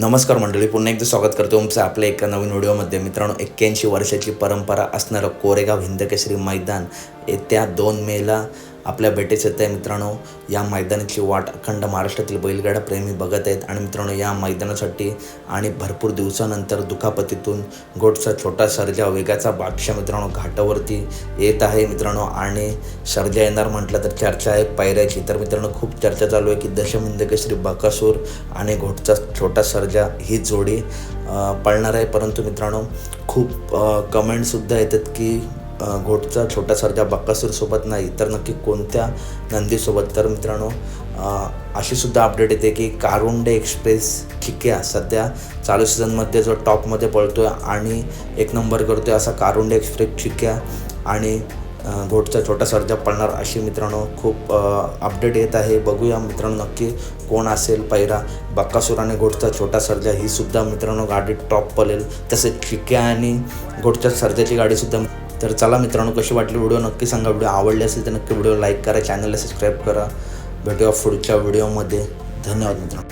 नमस्कार मंडळी पुन्हा एकदा स्वागत करतो तुमचं आपल्या एका नवीन व्हिडिओमध्ये. मित्रांनो एक्क्याऐंशी वर्षाची परंपरा असणारं कोरेगाव हिंदकेसरी मैदान येत्या दोन मेला आपल्या भेटीस येत आहे मित्रांनो या मैदानाची वाट अखंड महाराष्ट्रातील बैलगाडा प्रेमी बघत आहेत. आणि मित्रांनो या मैदानासाठी आणि भरपूर दिवसानंतर दुखापतीतून गोटचा छोटा सर्जा वेगाचा बादशा मित्रांनो घाटावरती येत आहे. मित्रांनो आणि सर्जा येणार म्हटलं तर चर्चा आहे पायऱ्याची. तर मित्रांनो खूप चर्चा चालू आहे की दशम श्री बकासूर आणि घोटचा छोटा सर्जा ही जोडी पळणार आहे. परंतु मित्रांनो खूप कमेंटसुद्धा येतात की घोटचा छोटा सर्जा बक्कासूरसोबत नाही तर नक्की कोणत्या नंदीसोबत? तर मित्रांनो अशी सुद्धा अपडेट येते की कारुंडे एक्सप्रेस ठिक्या सध्या चालू सीझनमध्ये जो टॉपमध्ये पळतो आहे आणि एक नंबर करतो आहे असा कारुंडे एक्सप्रेस ठिक्या आणि घोटचा छोटा सर्जा पळणार अशी मित्रांनो खूप अपडेट येत आहे. बघूया मित्रांनो नक्की कोण असेल पैरा बक्कासूर आणि घोटचा छोटा सर्जा ही सुद्धा मित्रांनो गाडी टॉप पळेल तसेच चिक्या आणि घोटच्या सर्जाची गाडीसुद्धा तर चला मित्रांनो कशी वाटली व्हिडिओ नक्की सांगा. व्हिडिओ आवडली असेल तर नक्की व्हिडिओ लाईक करा. चॅनलला सबस्क्राईब करा. भेटूया पुढच्या व्हिडिओमध्ये धन्यवाद मित्रांनो.